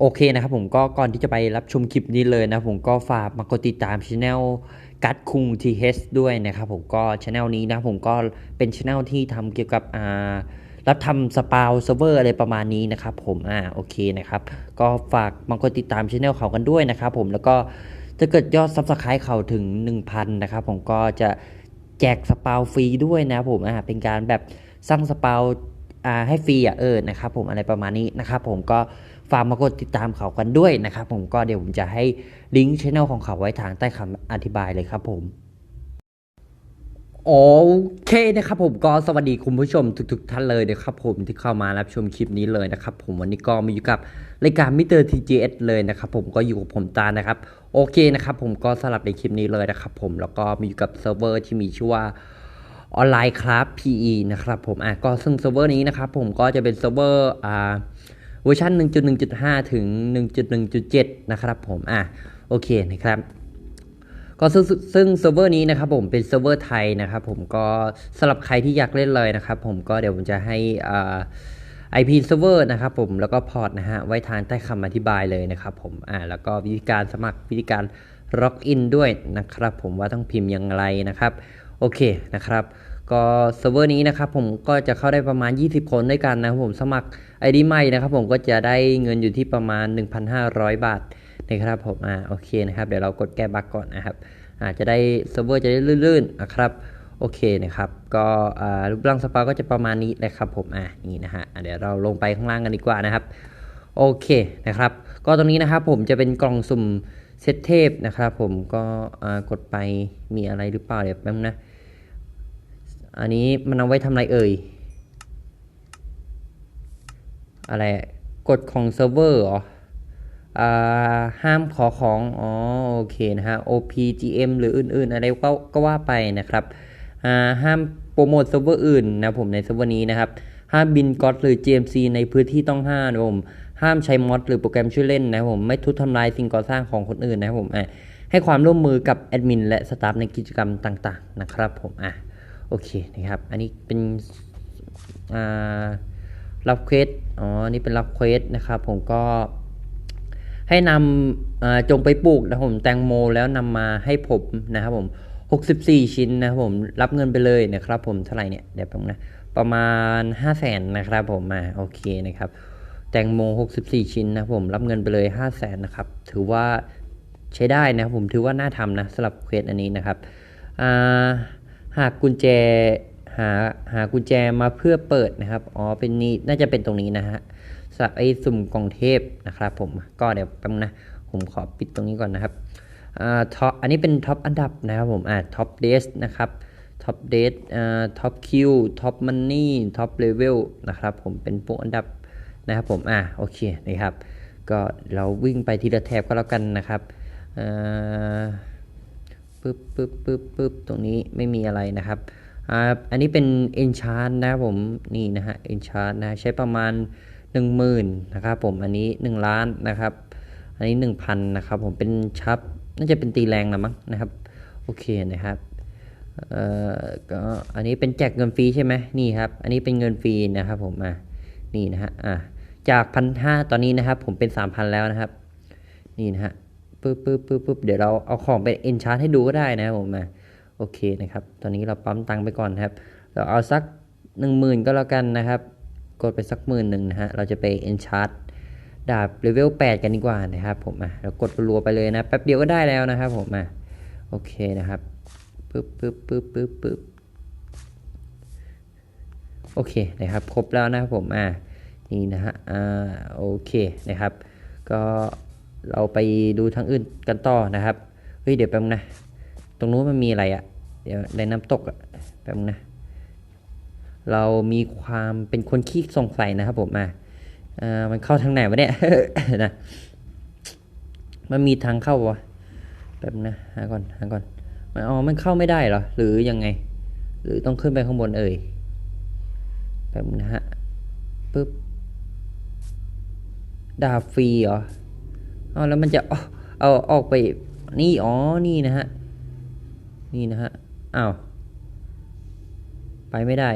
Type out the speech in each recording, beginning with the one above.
โอเคนะครับผมก็ก่อนที่จะไปรับชมคลิปนี้เลยนะผมก็ฝากมากดติดตามช anel กัดคุงทีเด้วยนะครับผมก็ช anel นี้นะผมก็เป็นช anel ที่ทำเกี่ยวกับอ่ารับทำสปาวเซิร์ฟเวอร์อะไรประมาณนี้นะครับผมอ่าโอเคนะครับก็ฝากมากดติดตามช anel เขากันด้วยนะครับผมแล้วก็ถ้าเกิดยอดซับสไครต์เขาถึง 1,000นะครับผมก็จะแจกสปาวฟรีด้วยนะผมอ่าเป็นการแบบสร้างสปาวอ่าให้ฟรีอะเออนะครับผมอะไรประมาณนี้นะครับผมก็ ฝากมากดติดตามเขากันด้วยนะครับผมก็เดี๋ยวผมจะให้ลิงก์ช anel ของเขาไว้ทางใต้คำอธิบายเลยครับผมโอเคนะครับผมก็สวัสดีคุณผู้ชมทุกๆท่านเลยนะครับผมที่เข้ามารับชมคลิปนี้เลยนะครับผมวันนี้ก็มาอยู่กับรายการมิเตอร์ทีจีเอสเลยนะครับผมก็อยู่กับผมตานะครับโอเคนะครับผมก็สลับในคลิปนี้เลยนะครับผมแล้วก็มาอยู่กับเซิร์ฟเวอร์ที่มีชื่อว่าออนไลน์ครับ PE นะครับผมอะก็ซึ่งเซิร์ฟเวอร์นี้นะครับผมก็จะเป็นเซิร์ฟเวอร์อ่า วอร์ชัน1.1.5 ถึง 1.1.7 นะครับผมอะโอเคนะครับก็ซึ่งเซิร์ฟเวอร์นี้นะครับผมเป็นเซิร์ฟเวอร์ไทยนะครับผมก็สำหรับใครที่อยากเล่นเลยนะครับผมก็เดี๋ยวผมจะให้อ่า IP server นะครับผมแล้วก็พอร์ตนะฮะไว้ทางใต้คำอธิบายเลยนะครับผมอ่าแล้วก็วิธีการสมัครวิธีการล็อกอินด้วยนะครับผมว่าต้องพิมพ์อย่างไรนะครับ โอเคนะครับ ก็เซิร์ฟเวอร์นี้นะครับผมก็จะเข้าได้ประมาณ 20 คนด้วยกันนะครับผมสมัคร ID ใหม่นะครับผมก็จะได้เงินอยู่ที่ประมาณ 1,500 บาทนะครับผมอ่าโอเคนะครับเดี๋ยวเรากดแก้บั๊กก่อนนะครับอาจจะได้เซิร์ฟเวอร์จะได้ลื่นๆนะครับโอเคนะครับก็อ่ารูปร่างสปาก็จะประมาณนี้นะครับผมอ่านี่นะฮะเดี๋ยวเราลงไปข้างล่างกันดีกว่านะครับโอเคนะครับ ก็ตรงนี้นะครับผมจะเป็นกล่องสุ่มเซตเทพนะครับผมก็อ่ากดไปมีอะไรหรือเปล่าเดี๋ยวแป๊บนะ อันนี้มันเอาไว้ทำอะไรเอ่ย อะไรกฎของเซิร์ฟเวอร์เหรออ่าห้ามขอของ อ๋อ โอเคนะฮะ OPGM หรืออื่นๆ อะไรก็ก็ว่าไปนะครับอ่าห้ามโปรโมทเซิร์ฟเวอร์อื่นนะผมในเซิร์ฟเวอร์นี้นะครับ ห้ามบินก๊อตหรือ GMC ในพื้นที่ต้องห้ามนะผม ห้ามใช้มอดหรือโปรแกรมช่วยเล่นนะผม ไม่ทุบทำลายสิ่งก่อสร้างของคนอื่นนะผมอะให้ความร่วมมือกับแอดมินและสตาฟในกิจกรรมต่างๆ นะครับผม อะ โอเคนะครับ อันนี้เป็นรับเควสอ๋อนี่เป็นรับเควสนะครับ ผมก็ให้นำจงไปปลูกนะผมแตงโมแล้วนำมาให้ผมนะครับผม 64 ชิ้นนะครับผมรับเงินไปเลยนะครับผมเท่าไหร่เนี่ยเดี๋ยวผมนะประมาณ 5 0 0แสนนะครับผมมาโอเคนะครับ แตงโม 64 ชิ้นนะผมรับเงินไปเลย 5 0 0แสนนะครับถือว่าใช้ได้นะครับผมถือว่าน่าทำนะสำหรับเควสอันนี้นะครับอ่า หากกุญแจหาหากุญแจมาเพื่อเปิดนะครับ อ๋อ เป็นนี้น่าจะเป็นตรงนี้นะฮะสำหรับไอ้สุ่มกองเทพนะครับผม ก็เดี๋ยวแป๊บนึงนะ ผมขอปิดตรงนี้ก่อนนะครับ อ่า ท็อป อันนี้เป็นท็อปอันดับนะครับผม อ่า ท็อปเดสนะครับ ท็อปเดสอ่า ท็อปคิว ท็อปมันนี่ ท็อปเลเวลนะครับผม เป็นพวกอันดับนะครับผม อ่า โอเค นะครับ ก็เราวิ่งไปทีละแถบก็แล้วกันนะครับ อ่า ปึ๊บปึ๊บปึ๊บปึ๊บตรงนี้ไม่มีอะไรนะครับอ่าอันนี้เป็น enchant นะครับผมนี่นะฮะ enchant นะใช้ประมาณ 10,000นะครับผมอันนี้ 1 ล้านนะครับ อันนี้ 1,000นะครับผมเป็นชับน่าจะเป็นตีแรงนะมั้งนะครับโอเคนะครับเอ่อก็อันนี้เป็นแจกเงินฟรีใช่ไหมนี่ครับ อันนี้เป็นเงินฟรีนะครับผมอะนี่นะฮะอะจากพันห้าตอนนี้นะครับ ผมเป็น3,000แล้วนะครับ นี่นะฮะ ปึ๊บปึ๊บปึ๊บปึ๊บเดี๋ยวเราเอาของเป็นเอนชาร์ให้ดูก็ได้นะครับผมอะโอเคนะครับ ตอนนี้เราปั๊มตังค์ไปก่อนครับ เราเอาสัก 10,000 ก็แล้วกันนะครับ กดไปสักหมื่นหนึ่งนะฮะ เราจะไป enchant ดาบเลเวล8 กันดีกว่านะครับผมอะเรากดรัวไปเลยนะ แป๊บเดียวก็ได้แล้วนะครับผมอะโอเคนะครับปึ๊บปึ๊บปึ๊บปึ๊บปึ๊บโอเคนะครับ ครบแล้วนะครับผม อะนี่นะฮะ อ่า โอเคนะครับ ก็ เราไปดูทางอื่นกันต่อนะครับ เฮ้ยเดี๋ยวแป๊บนะ ตรงนู้นมันมีอะไรอะ่ะ เดี๋ยวในน้ำตกอะ่ะแป๊บนะ เรามีความเป็นคนขี้สงสัยนะครับผมอะเอ่อมันเข้าทางไหนวะเนี่ยนะ มันมีทางเข้าวะแป๊บนะหาก่อนหาก่อนมันอ๋อมันเข้าไม่ได้เหรอ หรือยังไง หรือต้องขึ้นไปข้างบนเอ่ยแป๊บนะฮะปึ๊บดาฟรีเหรอ อ๋อแล้วมันจะเอาออกไปนี่อ๋อนี่นะฮะนี่นะฮะอ้าวไปไม่ได้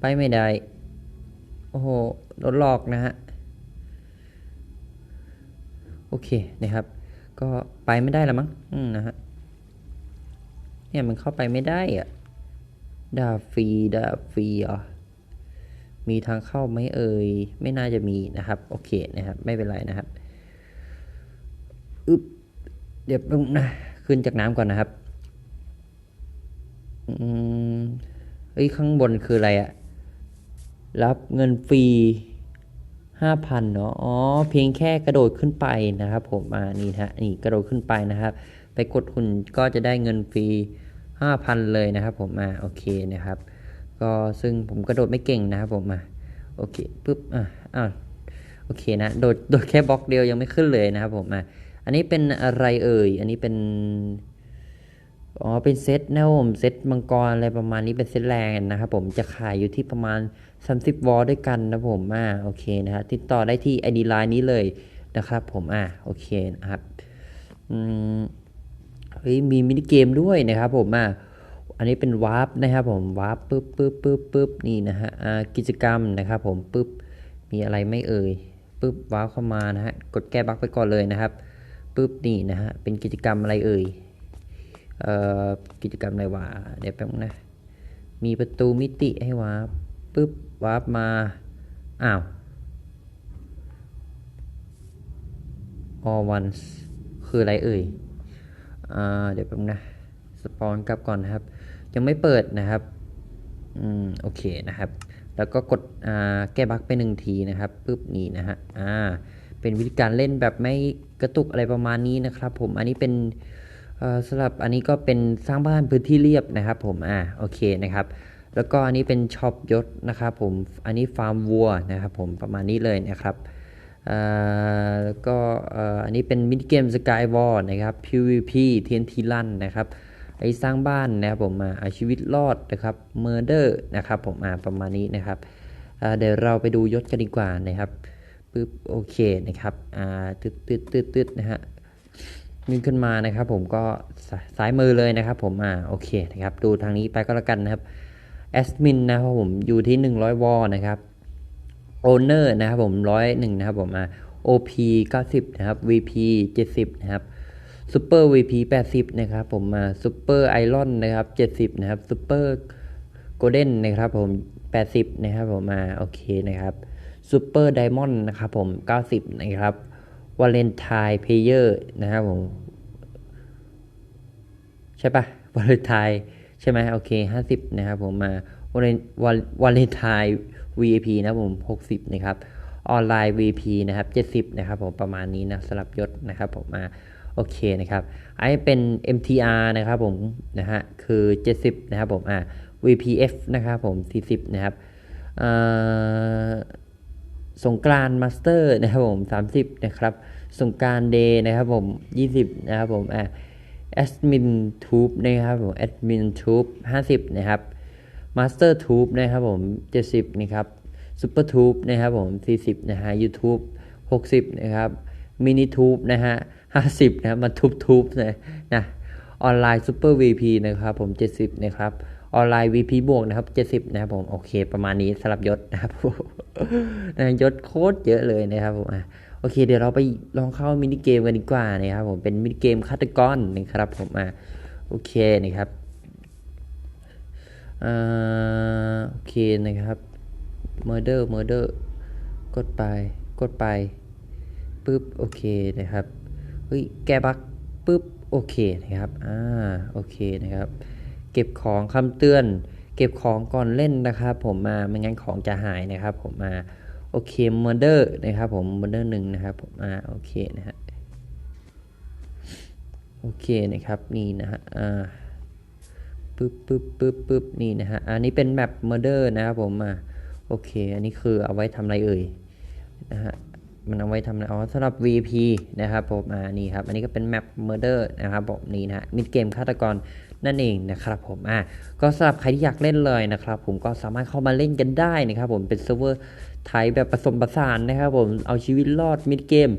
ไปไม่ได้ โอ้โหโดนหลอกนะฮะโอเคนะครับ ก็ไปไม่ได้แล้วมั้งอืมนะฮะเนี่ยมันเข้าไปไม่ได้อะดาฟีดาฟีอะ มีทางเข้าไหมเอ่ย ไม่น่าจะมีนะครับ โอเคนะครับ ไม่เป็นไรนะครับ อึบเดี๋ยวแป๊บนึงนะ ขึ้นจากน้ำก่อนนะครับ อืมเอ้ยข้างบนคืออะไรอะรับเงินฟรีห้าพันเนาะ อ๋อ เพียงแค่กระโดดขึ้นไปนะครับ ผม อ่า นี่ฮะ นี่กระโดดขึ้นไปนะครับ ไปกดหุ่นก็จะได้เงินฟรีห้าพันเลยนะครับ ผม อ่า โอเคนะครับ ก็ซึ่งผมกระโดดไม่เก่งนะครับผมอ่าโอเคปึ๊บอ่าอ้าวโอเคนะโดดโดดแค่บล็อกเดียวยังไม่ขึ้นเลยนะครับผมอ่าอันนี้เป็นอะไรเอ่ย อันนี้เป็น อ๋อ เป็นเซตนะครับผม เซตมังกรอะไรประมาณนี้เป็นเซตแรงนะครับผม จะขายอยู่ที่ประมาณ 30 วอลด้วยกันนะผมอ่าโอเคนะฮะติดต่อได้ที่ ID Line นี้เลยนะครับผม อ่าโอเคนะครับ อืม เฮ้ย มีมินิเกมด้วยนะครับผม อ่า อันนี้เป็นวาร์ปนะครับผมวาร์ปปึ๊บปึ๊บปึ๊บปึ๊บนี่นะฮะกิจกรรมนะครับผมปึ๊บมีอะไรไม่เอ่ยปึ๊บวาร์ปเข้ามานะฮะกดแก้บั๊กไปก่อนเลยนะครับปึ๊บนี่นะฮะเป็นกิจกรรมอะไรเอ่ยเอ่อกิจกรรมอะไรวะเดี๋ยวแป๊บนะมีประตูมิติให้วาร์ปปึ๊บวาร์ปมาอ้าว all once คืออะไรเอ่ยอ่าเดี๋ยวแป๊บนะ ปอนกลับก่อนนะครับ ยังไม่เปิดนะครับอืมโอเคนะครับ แล้วก็กดอ่าแก้บั๊กไปหนึ่งทีนะครับปึ๊บนี่นะฮะอ่าเป็นวิธีการเล่นแบบไม่กระตุกอะไรประมาณนี้นะครับ ผมอันนี้เป็นสำหรับอันนี้ก็เป็นสร้างบ้านพื้นที่เรียบนะครับผมอ่าโอเคนะครับแล้วก็อันนี้เป็นช็อปยศนะครับผม อันนี้ฟาร์มวัวนะครับผมประมาณนี้เลยนะครับแล้วก็อันนี้เป็นมินิเกมสกายวอลนะครับ PVP TNT Run นะครับ ไอ้สร้างบ้านนะครับผมมาเอาชีวิตรอดนะครับ Murder นะครับผมอ่าประมาณนี้นะครับเดี๋ยวเราไปดูยศกันดีกว่านะครับปึ๊บโอเคนะครับอ่าตึ๊ดตึ๊ดตึ๊ดตึ๊ดนะฮะยื่นขึ้นมานะครับผมก็สาซ้ายมือเลยนะครับผมอ่าโอเคนะครับดูทางนี้ไปก็แล้วกันนะครับแอดมินนะครับผมอยู่ที่ 100 วอลนะครับโอเนอร์นะครับผม101นะครับผมอ่า OP 90 นะครับ VP 70 นะครับ ซูเปอร์ VP 80นะครับผมมาซูเปอร์ไอรอนนะครับ70นะครับซูเปอร์โกลเด้นนะครับผม80นะครับผมมาโอเคนะครับซูเปอร์ไดมอนด์นะครับผม90นะครับวาเลนไทน์เพเยอร์นะครับผมใช่ปะวาเลนไทน์ใช่ไหมโอเคห้าสิบนะครับผมมาวาเลนวาเลนไทน์ VIP นะครับผม60นะครับออนไลน์ VP นะครับ70นะครับผมประมาณนี้นะสลับยศนะครับผมมา โอเคนะครับไอ้เป็น MTR นะครับผมนะฮะคือ 70 นะครับผมอ่า VPF นะครับผม 40 นะครับอ่าสงกรานมาสเตอร์นะครับผม 30 นะครับสงกานเดย์นะครับผม 20 นะครับผมอ่าแอดมินทูบนะครับผมแอดมินทูบ50 นะครับมาสเตอร์ทูบนะครับผม 70 นะครับซูเปอร์ทูบนะครับผม 40 นะฮะ YouTube 60 นะครับมินิทูบนะฮะ 50 นะมาทุบทูบนะนะออนไลน์ซูเปอร์วีพีนะครับผม 70 นะครับ ออนไลน์ VP บวกนะครับ 70 นะครับผม โอเค ประมาณนี้สลับยศนะครับนะยศโคตรเยอะเลยนะครับผมอะโอเค เดี๋ยวเราไปลองเข้ามินิเกมกันดีกว่านะครับผม เป็นมินิเกมฆาตกรนะครับผมอะโอเคนะครับอ่าโอเคนะครับ murder murder กดไป กดไป ปึ๊บ โอเคนะครับ เฮ้ยแกบักปึ๊บโอเคนะครับอ่าโอเคนะครับ เก็บของคำเตือน เก็บของก่อนเล่นนะครับ ผมมาไม่งั้นของจะหายนะครับ ผมมาโอเค murder นะครับผม murder หนึ่งนะครับผมอ่าโอเคนะฮะโอเคนะครับนี่นะฮะอ่าปึ๊บปึ๊บปึ๊บปึ๊บนี่นะฮะ อันนี้เป็นแมป murder นะครับผมมาโอเค อันนี้คือเอาไว้ทำอะไรเอ่ยนะฮะ มันเอาไว้ทำอะไรอ๋อสำหรับ VP นะครับผมอ่านี่ครับ อันนี้ก็เป็นแมป Murder นะครับผมนี่นะมิดเกมฆาตกรนั่นเองนะครับผมอ่าก็สำหรับใครที่อยากเล่นเลยนะครับผมก็สามารถเข้ามาเล่นกันได้นะครับผมเป็นเซิร์ฟเวอร์ไทยแบบผสมผสานนะครับผมเอาชีวิตรอดมิดเกม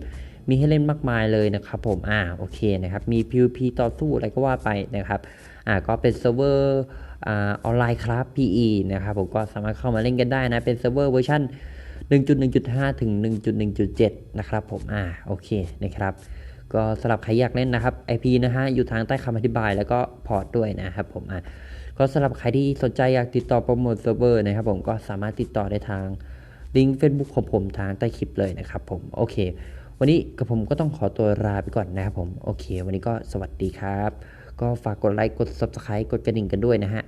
มีให้เล่นมากมายเลยนะครับผมอ่าโอเคนะครับมี PVP ต่อสู้อะไรก็ว่าไปนะครับอ่าก็เป็นเซิร์ฟเวอร์อออนไลน์ครับ PE นะครับผมก็สามารถเข้ามาเล่นกันได้นะเป็นเซิร์ฟเวอร์เวอร์ชัน 1.1.5 ถึง 1.1.7 นะครับผม อ่า โอเคนะครับ ก็สำหรับใครอยากเล่นนะครับ IP นะฮะ อยู่ทางใต้คำอธิบายแล้วก็พอร์ตด้วยนะครับผม อะก็สำหรับใครที่สนใจอยากติดต่อโปรโมทเซิร์ฟเวอร์นะครับผม ก็สามารถติดต่อได้ทางลิงก์ Facebook ของผมทางใต้คลิปเลยนะครับผม โอเค วันนี้กับผมก็ต้องขอตัวลาไปก่อนนะครับผม โอเค วันนี้ก็สวัสดีครับ ก็ฝากกดไลค์ กด Subscribe กดกระดิ่งกันด้วยนะฮะ